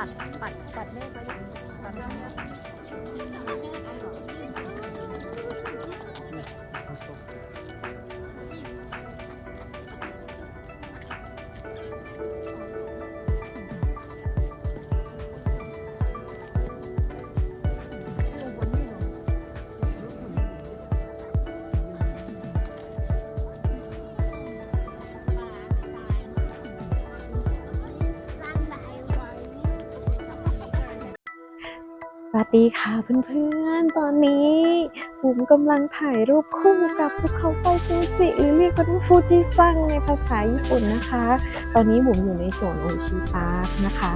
ปัดปัดปัดเมฆไปอย่างนี้ปัดเมฆ วัสดีค่ะเพื่อนๆ ตอนนี้บุ๋มกำลังถ่ายรูปคู่กับภูเขาไฟฟูจิหรือเรียกว่าฟูจิซังในภาษาญี่ปุ่นนะคะ ตอนนี้บุ๋มอยู่ในสวนโอชิปาร์คนะคะ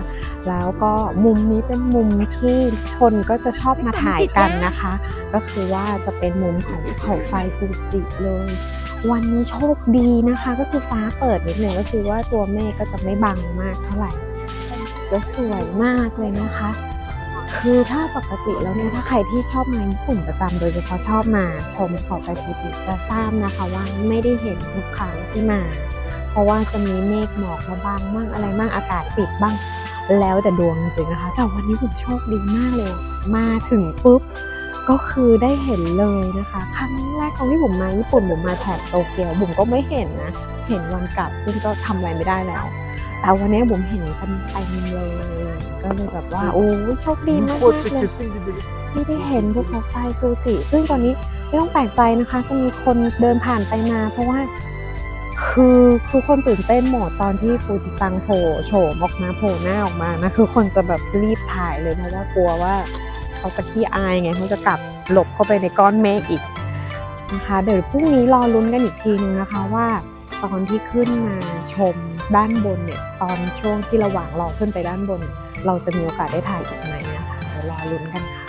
แล้วก็มุมนี้เป็นมุมที่คนก็จะชอบมาถ่ายกันนะคะ ก็คือว่าจะเป็นมุมของภูเขาไฟฟูจิเลย วันนี้โชคดีนะคะ ก็คือฟ้าเปิดนิดนึงก็คือว่าตัวเมฆก็จะไม่บังมากเท่าไหร่ก็สวยมากเลยนะคะ คือถ้าปกติแล้วเนี่ยถ้าใครที่ชอบมาญี่ปุ่นประจำโดยเฉพาะชอบมาชมเขาไฟฟูจิจะทราบนะคะว่าไม่ได้เห็นทุกครั้งที่มา เพราะว่าจะมีเมฆหมอกมาบางบ้างอะไรบ้างอากาศปิดบ้าง แล้วแต่ดวงจริงนะคะ แต่วันนี้ผมโชคดีมากเลย มาถึงปุ๊บก็คือได้เห็นเลยนะคะครั้งแรกของที่ผมมาญี่ปุ่นผมมาแถบโตเกียวผมก็ไม่เห็นนะ เห็นวันกลับซึ่งก็ทำอะไรไม่ได้แล้ว แต่วันนี้ผมเห็นเต็มเต็มๆเลย ก็เลยแบบว่า โอ้ยโชคดีมากๆเลยที่ได้เห็นภูเขาไฟฟูจิ ซึ่งตอนนี้ไม่ต้องแปลกใจนะคะ จะมีคนเดินผ่านไปมา เพราะว่าคือทุกคนตื่นเต้นหมดตอนที่ฟูจิซังโผล่โฉมออกมาโผล่หน้าออกมานะคือคนจะแบบรีบถ่ายเลยเพราะว่ากลัวว่าเขาจะขี้อายไงเขาจะกลับหลบเข้าไปในก้อนเมฆอีกนะคะเดี๋ยวพรุ่งนี้รอลุ้นกันอีกทีนึงนะคะว่า ตอนที่ขึ้นมาชม ด้านบนเนี่ยตอนช่วงที่ระหว่างรอขึ้นไปด้านบน เราจะมีโอกาสได้ถ่ายอีกไหมนะคะเดี๋ยวรอลุ้นกันค่ะ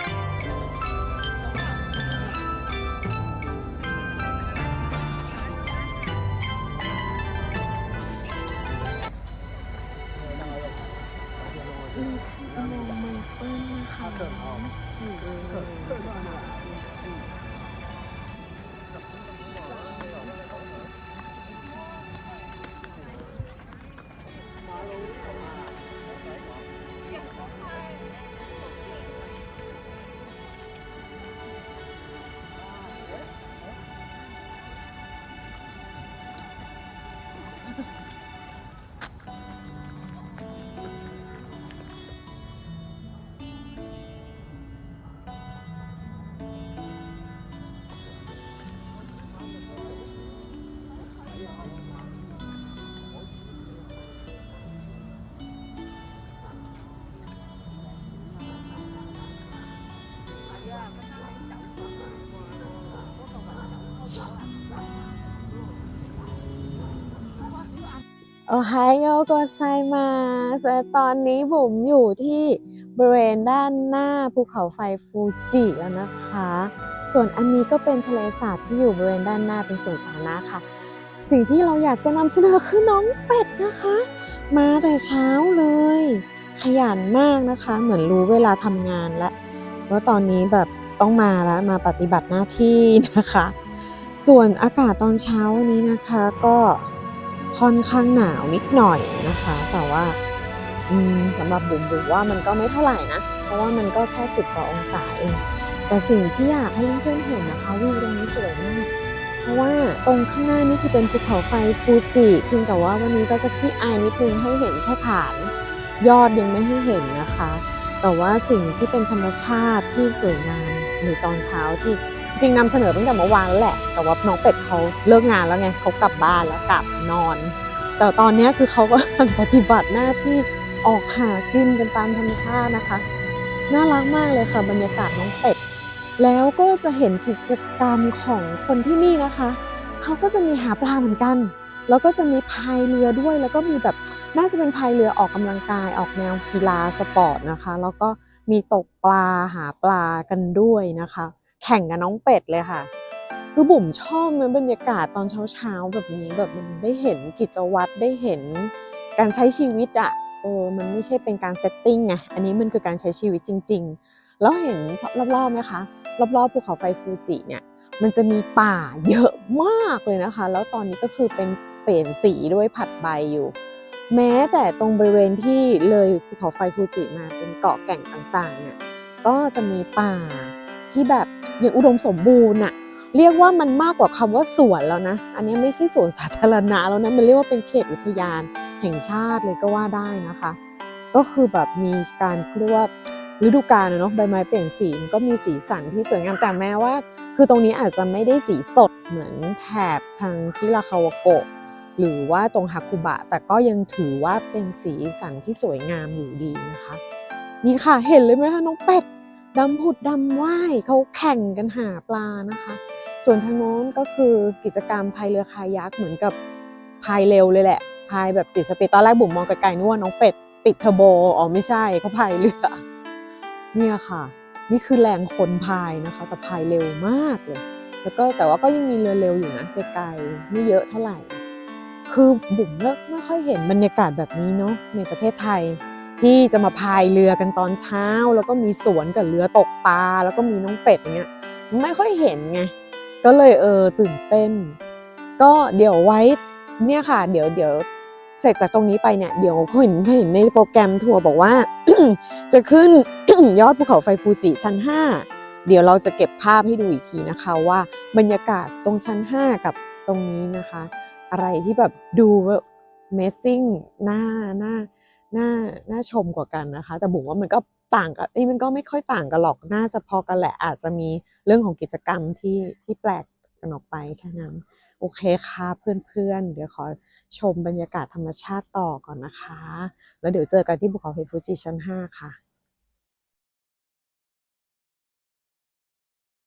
โอไฮโอโกไซมาสตอนนี้บุ๋มอยู่ที่บริเวณด้านหน้าภูเขาไฟฟูจิแล้วนะคะ ส่วนอันนี้ก็เป็นทะเลสาบที่อยู่บริเวณด้านหน้าเป็นสวนสาธารณะค่ะ สิ่งที่เราอยากจะนำเสนอคือน้องเป็ดนะคะ มาแต่เช้าเลย ขยันมากนะคะ เหมือนรู้เวลาทำงานแล้วว่าตอนนี้แบบต้องมาแล้วมาปฏิบัติหน้าที่นะคะ ส่วนอากาศตอนเช้าวันนี้นะคะก็ ค่อนข้างหนาวนิดหน่อยนะคะ แต่ว่าสำหรับบุ๋มบุ๋มว่ามันก็ไม่เท่าไหร่นะ เพราะว่ามันก็แค่สิบกว่าองศาเอง แต่สิ่งที่อยากให้เพื่อนๆเห็นนะคะวิวตรงนี้สวยมาก เพราะว่าตรงข้างหน้านี่คือเป็นภูเขาไฟฟูจิเพียงแต่ว่าวันนี้ก็จะขี้อายนิดนึงให้เห็นแค่ฐาน ยอดยังไม่ให้เห็นนะคะ แต่ว่าสิ่งที่เป็นธรรมชาติที่สวยงามในตอนเช้าที่ จริงนำเสนอตั้งแต่เมื่อวานแล้วแหละ แต่ว่าน้องเป็ดเขาเลิกงานแล้วไงเขากลับบ้านแล้วกลับนอน แต่ตอนนี้คือเขาก็กำลังปฏิบัติหน้าที่ออกหากินกันตามธรรมชาตินะคะ น่ารักมากเลยค่ะ บรรยากาศน้องเป็ด แล้วก็จะเห็นกิจกรรมของคนที่นี่นะคะ เขาก็จะมีหาปลาเหมือนกัน แล้วก็จะมีพายเรือด้วย แล้วก็มีแบบน่าจะเป็นพายเรือออกกำลังกายออกแนวกีฬาสปอร์ตนะคะ แล้วก็มีตกปลาหาปลากันด้วยนะคะ แข่งกับน้องเป็ดเลยค่ะ คือบุ๋มชอบนะบรรยากาศตอนเช้าๆแบบนี้แบบมันได้เห็นกิจวัตรได้เห็นการใช้ชีวิตอะเออมันไม่ใช่เป็นการเซตติ้งไงอันนี้มันคือการใช้ชีวิตจริง ๆ แล้วเห็นรอบๆไหมคะรอบๆภูเขาไฟฟูจิเนี่ยมันจะมีป่าเยอะมากเลยนะคะ แล้วตอนนี้ก็คือเป็นเปลี่ยนสีด้วยผัดใบอยู่ แม้แต่ตรงบริเวณที่เลยภูเขาไฟฟูจิมาเป็นเกาะแก่งต่างๆเนี่ยก็จะมีป่า ที่แบบยังอุดมสมบูรณ์อะเรียกว่ามันมากกว่าคำว่าสวนแล้วนะ อันนี้ไม่ใช่สวนสาธารณะแล้วนะ มันเรียกว่าเป็นเขตอุทยานแห่งชาติเลยก็ว่าได้นะคะ ก็คือแบบมีการเรียกว่าฤดูกาลอะเนาะใบไม้เปลี่ยนสีมันก็มีสีสันที่สวยงามแต่แม้ว่า คือตรงนี้อาจจะไม่ได้สีสดเหมือนแถบทางชิราคาวโกะหรือว่าตรงฮาคุบะ แต่ก็ยังถือว่าเป็นสีสันที่สวยงามอยู่ดีนะคะ นี่ค่ะเห็นเลยไหมคะน้องเป็ด ดำผุดดำว่ายเขาแข่งกันหาปลานะคะ ส่วนทางโน้นก็คือกิจกรรมพายเรือคายักเหมือนกับพายเร็วเลยแหละพายแบบติดสปีดตอนแรกบุ๋มมองไกลๆนึกว่าน้องเป็ดติดเทอร์โบอ๋อไม่ใช่เขาพายเรือเนี่ยค่ะ นี่คือแรงคนพายนะคะแต่พายเร็วมากเลย แล้วก็แต่ว่าก็ยังมีเรือเร็วอยู่นะไกลๆไม่เยอะเท่าไหร่ คือบุ๋มก็ไม่ค่อยเห็นบรรยากาศแบบนี้เนาะในประเทศไทย ที่จะมาพายเรือกันตอนเช้า แล้วก็มีสวนกับเรือตกปลาแล้วก็มีน้องเป็ดอย่างเงี้ยไม่ค่อยเห็นไงก็เลยเออตื่นเต้น ก็เดี๋ยวไว้เนี่ยค่ะ เดี๋ยวเดี๋ยวเสร็จจากตรงนี้ไปเนี่ยเดี๋ยวเห็นเห็นในโปรแกรมทัวร์บอกว่า จะขึ้นยอดภูเขาไฟฟูจิชั้น 5 เดี๋ยวเราจะเก็บภาพให้ดูอีกทีนะคะว่าบรรยากาศตรงชั้น 5 กับตรงนี้นะคะ อะไรที่แบบดูแบบ Amazing น่าน่า น่าน่าชมกว่ากันนะคะ แต่บุ๋มว่ามันก็ต่างกันนี่มันก็ไม่ค่อยต่างกันหรอกน่าจะพอกันแหละ อาจจะมีเรื่องของกิจกรรมที่ที่แปลกกันออกไปแค่นั้น โอเคค่ะเพื่อนๆ เดี๋ยวขอชมบรรยากาศธรรมชาติต่อก่อนนะคะ แล้วเดี๋ยวเจอกันที่ภูเขาไฟฟูจิชั้น 5 ค่ะ